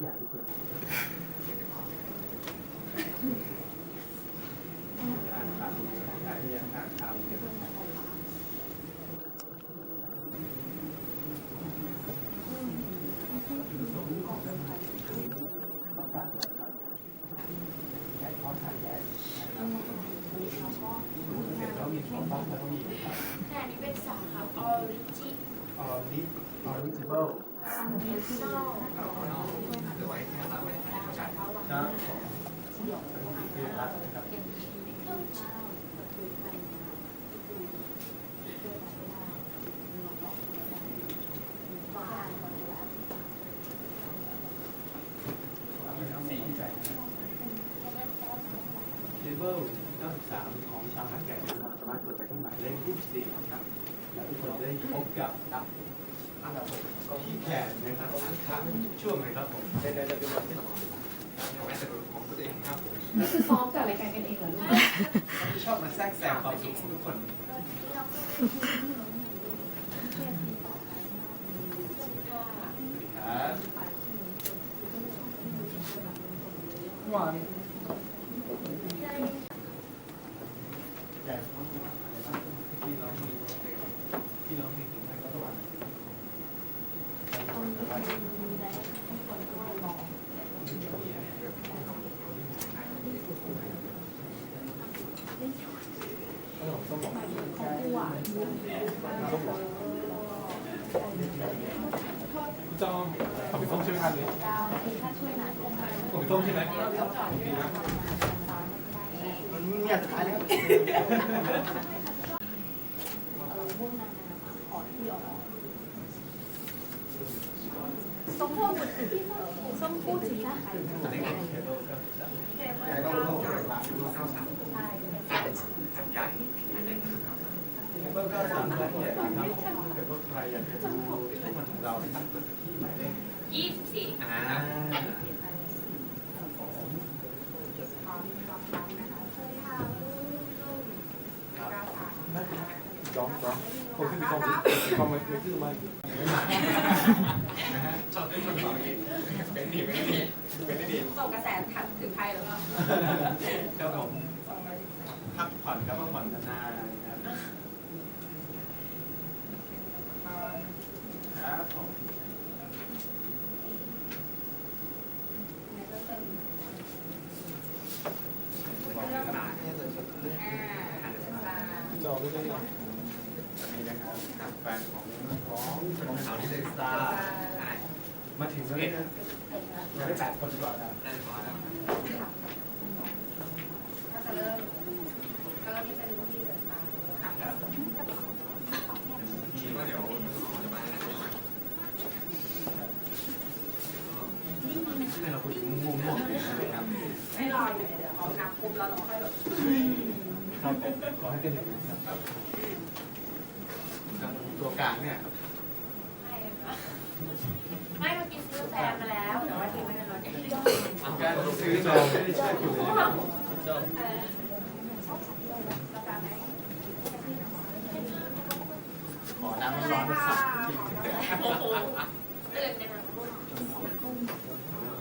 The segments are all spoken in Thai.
Yeah. ออริออริจิเบิลค่ละไว้ในการเข้าใจครับผมคือรักนะครับสีที่ใส่เลเวล93ของชาวหาดใหญ่นะครับสามารถกดไปที่หมายเลข24ครับแล้วทุกคนได้พบกับพี่แขกนะครับถามทุกช่วงเลยครับผมในในระเบียบที่เราเดี๋ยวไว้จะดูของตัวเองครับผมซ้อมจัดรายการกันเองเหรอลูกชอบมาแทรกแซงความสุขของทุกคนครับหวานใหญ่ท้องว่าอะไรบ้างที่ร้องมีที่ร้องมีถึงใครก็ระวังขนมส้มหวานส้มหวานคุณ จองขอไปส้มใช่ไหมครับเนี่ยดาวคือถ้าช่วยหน่อยขอไปส้มใช่ไหมมันเนี่ยสุดท้ายเลยารใช่ใหญ่อันนี้เคเบิลก็สามารถเนี่ยนะครับถ้าเกิดว่าใครอยากจะดูช่องมันของเรานะครับกดที่หมายเลขยี่สิบสี่อ่าจองจ้อมขึ้นไปกองกองไม่ไม่ขึ้นมานะฮะชอบเล่นคนต่อกินเป็นดีเป็นดีเป็นดี ส่ง กระแสถัดถึงไทยแล้วก็ครับผมพักผ่อนครับพักผ่อนนานๆนะครับครับผมบอกภาษาแค่จะชดเรื่องอ่าอ่านภาษาจอไม่ได้หรอกอันนี้นะครับกับแฟนของน้องของสาสาววที่ที่เด็เด็กกสสตาตาร์ร์ใช่ มาถึงแล้วเนี่ยเราได้แปดคนก่อนนะได้พอแล้วถ้าจะเริ่มก็เริ่มที่เป็นรุ่นพี่เดินตามครับคิดว่าเดี๋ยวจะมาแล้วให้เราคุยงงงครับไม่รออยู่เดี๋ยวเขานับปุ๊บแล้วเราค่อยแบบครับผมขอให้เป็นอย่างนั้นครับครับตัวกลางเนี่ยครับไม่ค่ะ ไม่เรากินซื้อแฟนมาแล้ว แต่ว่าทิ้งไว้ในรถการซื้อจองไม่ได้ช่วยอยู่จองขอน้ำร้อนๆสักทีตื่นในหนังรุ่น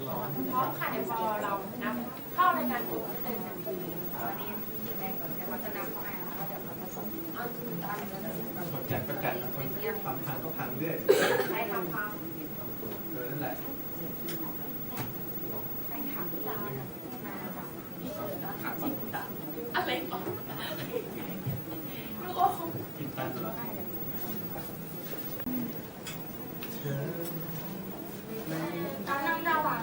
ร้อนเพราะค่ะเดี๋ยวพอเรานับเข้ารายการปุ๊บตื่นทันทีวันนี้แรกก่อนเดี๋ยวเขาจะนับเข้ามาแล้วเดี๋ยวเขาจะส่งเอาจุดตันแล้วคนจัดก็จัดคนทำพังก็พังเรื่อยให้ทำความ เออนั่นแหละ ให้ถามที่เรามาจากถามที่ตันอะไรอ๋อ ลูกโอ้กินตันเหรอเธอไม่ตอนนั่งดาหวาน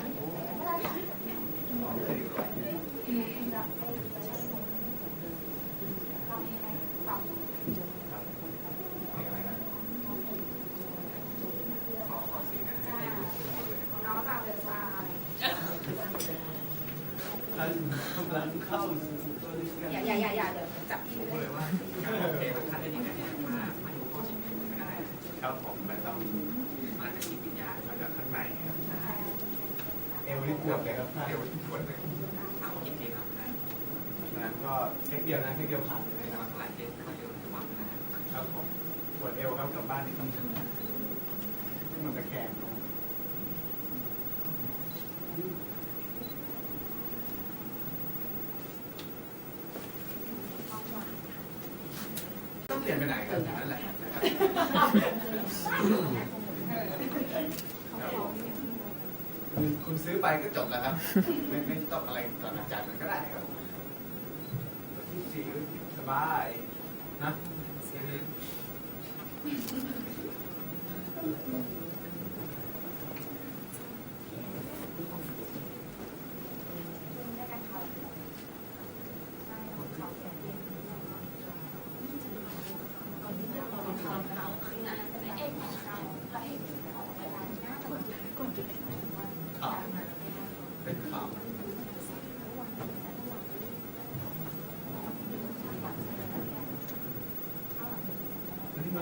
ขอขอสิ่งนั้นให้ น้องจากเดือนชา ท่าน กำลังเข้าอย่าอย่าอย่าอย่าเดี๋ยวจับที่ไม่ได้ว่าโอเคมันคาดได้ดีนะเนี่ยว่ามาอยู่ข้อจริงไม่ได้ครับผมมันต้องมาจากจิตวิญญาณมาจากข้างในครับเอวนี่ปวดเลยครับเดี๋ยวปวดเลยถามว่ากินเองทำได้นั้นก็เทคเดียวนะเทคเดียวผ่านเลยนะหลายเคก็เยอะจะวังนะครับผมปวดเอวครับกลับบ้านนี่ต้องให้มันตะแคง ต้องเปลี่ยนไปไหนครับนั่นแหละคุณคุณซื้อไปก็จบแล้วครับ ไม่ไม่ต้องอะไรต่อหลังจากนั้นก็ได้ครับยี่สิบสี่สบายนะ